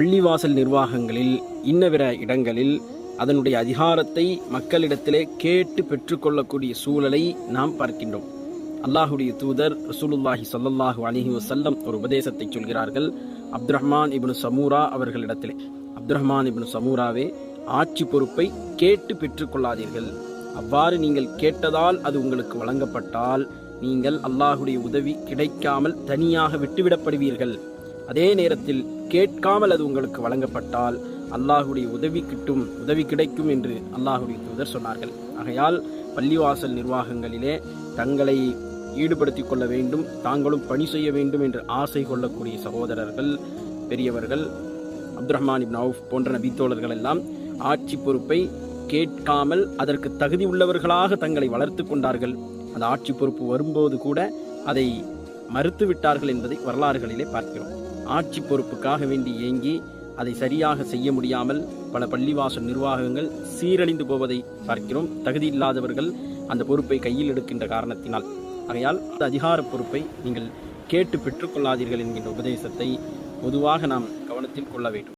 பள்ளிவாசல் நிர்வாகங்களில் இன்னவிற இடங்களில் அதனுடைய அதிகாரத்தை மக்களிடத்திலே கேட்டு பெற்றுக்கொள்ளக்கூடிய சூழலை நாம் பார்க்கின்றோம். அல்லாஹுடைய தூதர் ரசூலுல்லாஹி ஸல்லல்லாஹு அலிஹி வசல்லம் ஒரு உபதேசத்தை சொல்கிறார்கள். அப்து ரஹ்மான் இப்னு சமூரா அவர்களிடத்திலே. அப்து ரஹ்மான் இப்னு சமூராவே ஆட்சி பொறுப்பை கேட்டு பெற்றுக்கொள்ளாதீர்கள். அவ்வாறு நீங்கள் கேட்டதால் அது உங்களுக்கு வழங்கப்பட்டால் நீங்கள் அல்லாஹுடைய உதவி கிடைக்காமல் தனியாக விட்டுவிடப்படுவீர்கள். அதே நேரத்தில் கேட்காமல் அது உங்களுக்கு வழங்கப்பட்டால் அல்லாஹுடைய உதவி கிட்டும் உதவி கிடைக்கும் என்று அல்லாஹுடைய தூதர் சொன்னார்கள். ஆகையால் பள்ளிவாசல் நிர்வாகங்களிலே தங்களை ஈடுபடுத்திக் கொள்ள வேண்டும் தாங்களும் பணி செய்ய வேண்டும் என்று ஆசை கொள்ளக்கூடிய சகோதரர்கள் பெரியவர்கள் அப்துல் ரஹ்மான் இப்னு அவுஃப் போன்ற நபித்தோழர்கள் எல்லாம் ஆட்சி பொறுப்பை கேட்காமல் அதற்கு தகுதி உள்ளவர்களாக தங்களை வளர்த்து கொண்டார்கள். அந்த ஆட்சி பொறுப்பு வரும்போது கூட அதை மறுத்துவிட்டார்கள் என்பதை வரலாறுகளிலே பார்க்கிறோம். ஆட்சி பொறுப்புக்காக வேண்டி ஏங்கி அதை சரியாக செய்ய முடியாமல் பல பள்ளிவாசல் நிர்வாகங்கள் சீரழிந்து போவதை பார்க்கிறோம். தகுதி இல்லாதவர்கள் அந்த பொறுப்பை கையில் எடுக்கின்ற காரணத்தினால். ஆகையால் அந்த அதிகார பொறுப்பை நீங்கள் கேட்டு பெற்றுக்கொள்ளாதீர்கள் என்கின்ற உபதேசத்தை பொதுவாக நாம் கவனத்தில் கொள்ள வேண்டும்.